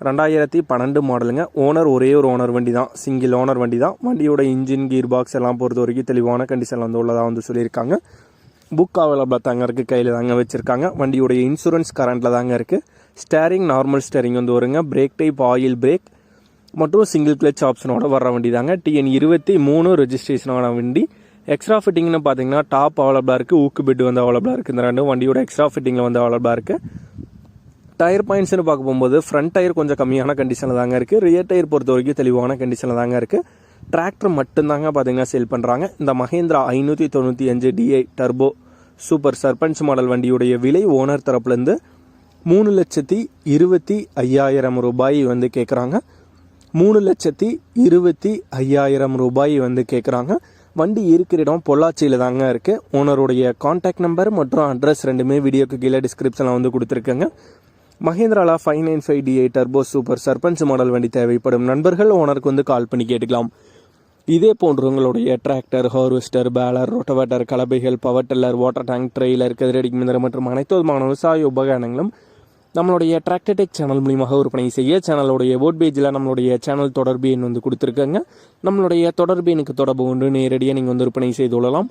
ரெண்டாயிரத்தி பன்னெண்டு மாடலுங்க. ஓனர் ஒரே ஒரு ஓனர் வண்டி தான் சிங்கிள் ஓனர் வண்டி தான் வண்டியோட இன்ஜின் கீர் பாக்ஸ் எல்லாம் பொறுத்த வரைக்கும் தெளிவான கண்டிஷன் வந்து உள்ளதாக வந்து சொல்லியிருக்காங்க. புக் அவைலபிளாக தாங்க இருக்குது கையில் தாங்க வச்சுருக்காங்க. வண்டியோடைய இன்சூரன்ஸ் கரண்ட்டில் தாங்க இருக்குது ஸ்டேரிங் நார்மல் ஸ்டேரிங் வந்து வருங்க. பிரேக் டைப் ஆயில் பிரேக் மற்றும் சிங்கிள் கிளச் ஆப்ஷனோட வர வண்டி தாங்க டிஎன் இருபத்தி மூணு ரெஜிஸ்ட்ரேஷனான வண்டி. எக்ஸ்ட்ரா ஃபிட்டிங்னு பார்த்தீங்கன்னா டாப் அவைலபிளாக இருக்குது ஊக்கு பெட் வந்து அவைலபிளாக இருக்குது இந்த ரெண்டும் வண்டியோட எக்ஸ்ட்ரா ஃபிட்டிங்கில் வந்து அவைலபிளாக இருக்குது டயர் பாயிண்ட்ஸ்னு பார்க்க போகும்போது ஃப்ரண்ட் டயர் கொஞ்சம் கம்மியான கண்டிஷனில் தாங்க இருக்குது ரியர் டயர் பொறுத்த வரைக்கும் தெளிவான கண்டிஷனில் தாங்க இருக்குது டிராக்டர் மட்டும்தாங்க பார்த்தீங்கன்னா சேல் பண்ணுறாங்க இந்த மஹேந்திரா ஐநூற்றி தொண்ணூற்றி அஞ்சு DI turbo super Sarpanch model வண்டியுடைய விலை ஓனர் தரப்புலேருந்து மூணு லட்சத்தி இருபத்தி ஐயாயிரம் ரூபாய் வந்து கேட்குறாங்க மூணு லட்சத்தி இருபத்தி ஐயாயிரம் ரூபாய் வந்து கேட்குறாங்க வண்டி இருக்கிற இடம் பொள்ளாச்சியில் தாங்க இருக்குது ஓனருடைய காண்டாக்ட் நம்பர் மற்றும் அட்ரஸ் ரெண்டுமே வீடியோக்கு கீழே டிஸ்கிரிப்ஷனில் வந்து கொடுத்துருக்கேங்க. மஹேந்திராலா five nine five DA turbo super Sarpanch model வண்டி தேவைப்படும் நண்பர்கள் ஓனருக்கு வந்து கால் பண்ணி கேட்டுக்கலாம். இதே போன்று உங்களுடைய tractor harvester baler rotavator கலபைகள் power tiller water tank trailer கதிரடி மிந்திரம் மற்றும் அனைத்து விதமான விவசாய உபகரணங்களும் நம்மளுடைய டிராக்டர் டெக் சேனல் மூலியமாக விற்பனை செய்ய சேனலுடைய வோட் பேஜில் நம்மளுடைய சேனல் தொடர்பு எண் வந்து கொடுத்துருக்காங்க. நம்மளுடைய தொடர்பு எனக்கு தொடர்பு கொண்டு நேரடியாக நீங்கள் வந்து விற்பனை செய்து கொள்ளலாம்.